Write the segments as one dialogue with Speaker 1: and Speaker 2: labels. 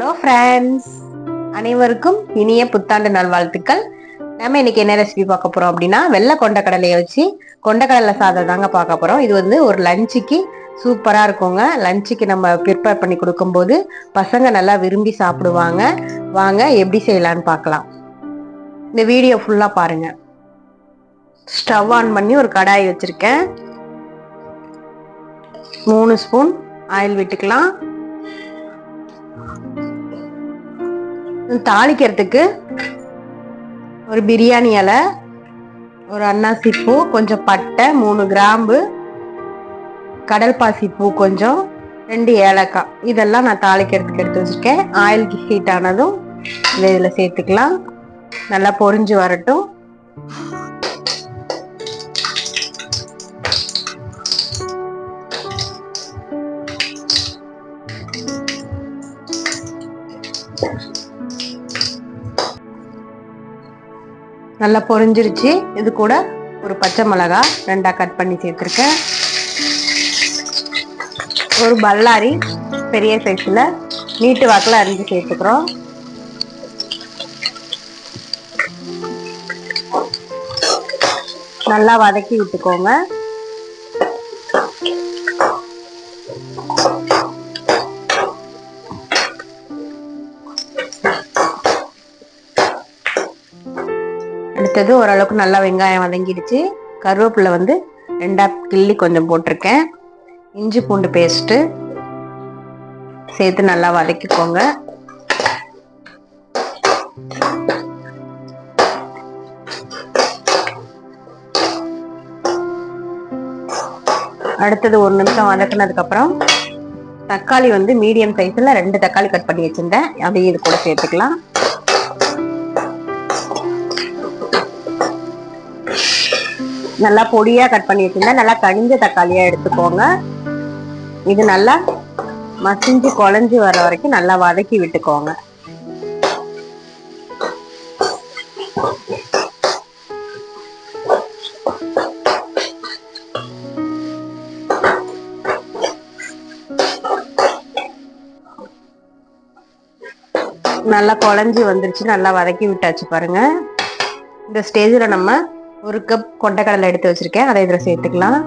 Speaker 1: Hello friends அனைவருக்கும் இனிய புத்தாண்டு நல்வாழ்த்துக்கள். நம்ம இன்னைக்கு என்ன ரெசிபி பார்க்க போறோம் அப்படின்னா வெள்ளை கொண்டக்கடலையை வச்சு கொண்டக்கடலை சாதம் தாங்க பார்க்க போறோம். இது வந்து ஒரு லஞ்சுக்கு சூப்பராக இருக்குங்க. லஞ்சுக்கு நம்ம ப்ரிப்பேர் பண்ணி கொடுக்கும்போது பசங்க நல்லா விரும்பி சாப்பிடுவாங்க. வாங்க எப்படி செய்யலான்னு பார்க்கலாம். இந்த வீடியோ ஃபுல்லாக பாருங்க. ஸ்டவ் ஆன் பண்ணி ஒரு கடாய் வச்சுருக்கேன். மூணு ஸ்பூன் ஆயில் விட்டுக்கலாம். தாளிக்கிறதுக்கு ஒரு பிரியாணி இலை ஒரு அன்னாசி பூ கொஞ்சம் பட்டை மூணு கிராம்பு கடல் பாசி பூ கொஞ்சம் ரெண்டு ஏலக்காய். இதெல்லாம் நான் தாளிக்கிறதுக்கு எடுத்து வச்சிருக்கேன். ஆயில் ஹீட் ஆனதும் இதை இதில் சேர்த்துக்கலாம். நல்லா பொரிஞ்சு வரட்டும். நல்லா பொரிஞ்சிருச்சு. இது கூட ஒரு பச்சை மிளகா ரெண்டா கட் பண்ணி சேர்த்துருக்கேன். ஒரு பல்லாரி பெரிய சைஸில் நீட்டு வாக்கில் அரிஞ்சு சேர்த்துக்கிறோம். நல்லா வதக்கி விட்டுக்கோங்க. அடுத்தது ஓரளவுக்கு நல்லா வெங்காயம் வதங்கிடுச்சு. கருவேப்பிலை வந்து ரெண்டா கிள்ளி கொஞ்சம் போட்டிருக்கேன். இஞ்சி பூண்டு பேஸ்ட்டு சேர்த்து நல்லா வதக்கிக்கோங்க. அடுத்தது ஒரு நிமிஷம் வதக்குனதுக்கு அப்புறம் தக்காளி வந்து மீடியம் சைஸ்ல ரெண்டு தக்காளி கட் பண்ணி வச்சிருந்தேன். அதையும் இது கூட சேர்த்துக்கலாம். நல்லா பொடியா கட் பண்ணி வச்சிருந்தா நல்லா கனிஞ்ச தக்காளியா எடுத்துக்கோங்க. இது நல்லா மசிஞ்சு குழஞ்சி வர வரைக்கும் நல்லா வதக்கி விட்டுக்கோங்க. நல்லா குழஞ்சி வந்துருச்சு நல்லா வதக்கி விட்டாச்சு பாருங்க. இந்த ஸ்டேஜில் நம்ம ஒரு கப் கொண்டைக்கடலை எடுத்து வச்சிருக்கேன். அதை இதில் சேர்த்துக்கலாம்.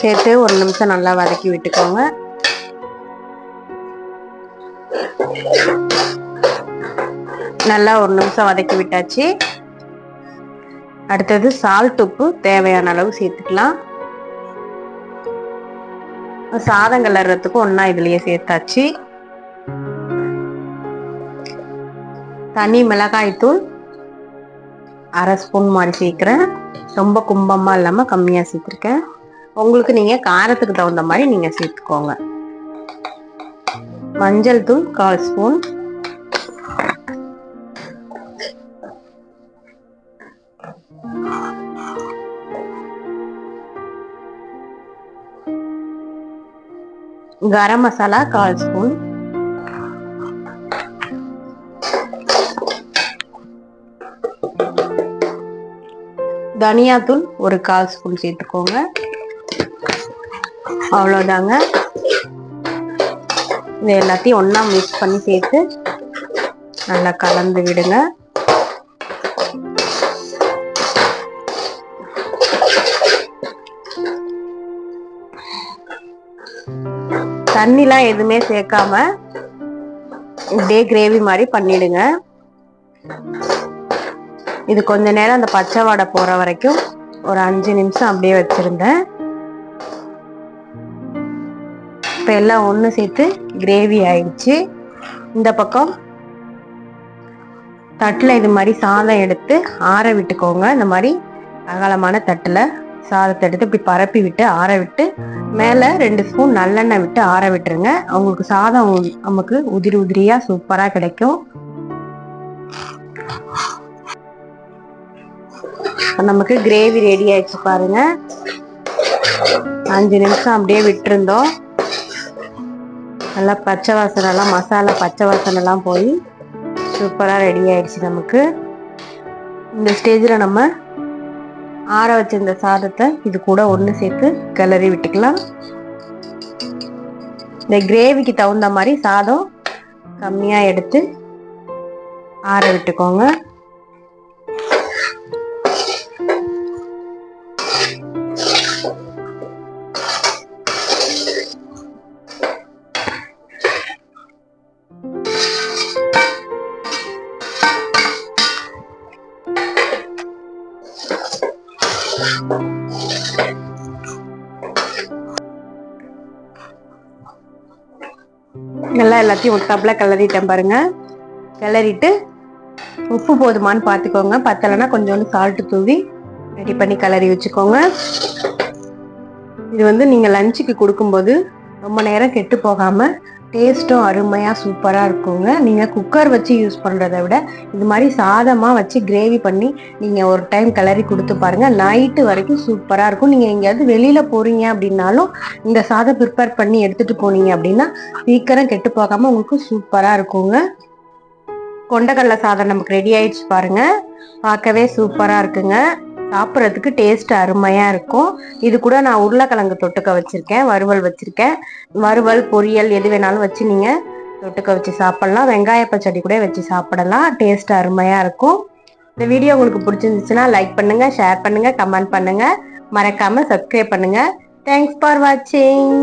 Speaker 1: சேர்த்து ஒரு நிமிஷம் நல்லா வதக்கி விட்டுக்கோங்க. நல்லா ஒரு நிமிஷம் வதக்கி விட்டாச்சு. அடுத்தது சால்ட் உப்பு தேவையான அளவு சேர்த்துக்கலாம். சாதம் கலர்றதுக்கு ஒன்னா இதுலயே சேர்த்தாச்சு. தனி மிளகாய் தூள் அரை ஸ்பூன் மாதிரி சேர்க்குறேன். ரொம்ப கும்பமாக இல்லாமல் கம்மியாக சேர்த்துருக்கேன். உங்களுக்கு நீங்கள் காரத்துக்கு தகுந்த மாதிரி நீங்கள் சேர்த்துக்கோங்க. மஞ்சள் தூள் கால் ஸ்பூன் கரம் மசாலா கால் ஸ்பூன் தனியாத்தூள் ஒரு கால் ஸ்பூன் சேர்த்துக்கோங்க. அவ்வளோதாங்க இது எல்லாத்தையும் ஒன்றா மிக்ஸ் பண்ணி சேர்த்து நல்லா கலந்து விடுங்க. தண்ணிலாம் எதுவுமே சேர்க்காம இப்படியே கிரேவி மாதிரி பண்ணிடுங்க. இது கொஞ்ச நேரம் அந்த பச்சை வாடை போற வரைக்கும் ஒரு அஞ்சு நிமிஷம் அப்படியே வச்சிருந்தேன். இப்போ எல்லாம் ஒன்று சேர்த்து கிரேவி ஆயிடுச்சு. இந்த பக்கம் தட்டில் இது மாதிரி சாதம் எடுத்து ஆற விட்டுக்கோங்க. இந்த மாதிரி அகலமான தட்டில் சாதத்தை எடுத்து இப்படி பரப்பி விட்டு ஆற விட்டு மேலே ரெண்டு ஸ்பூன் நல்லெண்ணெய் விட்டு ஆற விட்டுருங்க. அவங்களுக்கு சாதம் நமக்கு உதிரி உதிரியா சூப்பராக கிடைக்கும். நமக்கு கிரேவி ரெடி ஆயிடுச்சு பாருங்க. அஞ்சு நிமிஷம் அப்படியே விட்டுருந்தோம். நல்லா பச்சை வாசனைலாம் மசாலா பச்சை வாசனெல்லாம் போய் சூப்பராக ரெடி ஆயிடுச்சு நமக்கு. இந்த ஸ்டேஜில் நம்ம ஆற வச்சிருந்த சாதத்தை இது கூட ஒன்று சேர்த்து கிளறி விட்டுக்கலாம். இந்த கிரேவிக்கு தகுந்த மாதிரி சாதம் கம்மியாக எடுத்து ஆற விட்டுக்கோங்க. நல்லா எல்லாத்தையும் ஒட்டாப்புல கிளறிட்டேன் பாருங்க. கிளறிட்டு உப்பு போதுமான்னு பார்த்துக்கோங்க பத்தலைன்னா கொஞ்சோண்டு சால்ட்டு தூவி ரெடி பண்ணி கிளறி வச்சுக்கோங்க. இது வந்து நீங்கள் லஞ்சுக்கு கொடுக்கும்போது ரொம்ப நேரம் கெட்டு போகாமல் டேஸ்ட்டும் அருமையாக சூப்பராக இருக்குங்க. நீங்கள் குக்கர் வச்சு யூஸ் பண்ணுறத விட இது மாதிரி சாதமாக வச்சு கிரேவி பண்ணி நீங்கள் ஒரு டைம் கிளறி கொடுத்து பாருங்கள் நைட்டு வரைக்கும் சூப்பராக இருக்கும். நீங்கள் எங்கேயாவது வெளியில் போகிறீங்க அப்படின்னாலும் இந்த சாதம் ப்ரிப்பேர் பண்ணி எடுத்துகிட்டு போனீங்க அப்படின்னா சீக்கிரம் கெட்டு போகாமல் உங்களுக்கு சூப்பராக இருக்குங்க. கொண்டக்கடலை சாதம் நமக்கு ரெடி ஆயிடுச்சு பாருங்க. பார்க்கவே சூப்பராக இருக்குங்க. சாப்பிட்றதுக்கு டேஸ்ட் அருமையாக இருக்கும். இது கூட நான் உருளைக்கிழங்கு தொட்டுக்க வச்சுருக்கேன். வறுவல் வச்சுருக்கேன். வறுவல் பொரியல் எது வேணாலும் வச்சு நீங்கள் தொட்டுக்க வச்சு சாப்பிட்லாம். வெங்காய பச்சடி கூட வச்சு சாப்பிடலாம். டேஸ்ட் அருமையாக இருக்கும். இந்த வீடியோ உங்களுக்கு பிடிச்சிருந்துச்சுன்னா லைக் பண்ணுங்கள் ஷேர் பண்ணுங்கள் கமெண்ட் பண்ணுங்கள் மறக்காமல் சப்ஸ்கிரைப் பண்ணுங்கள் தேங்க்ஸ் ஃபார் வாட்சிங்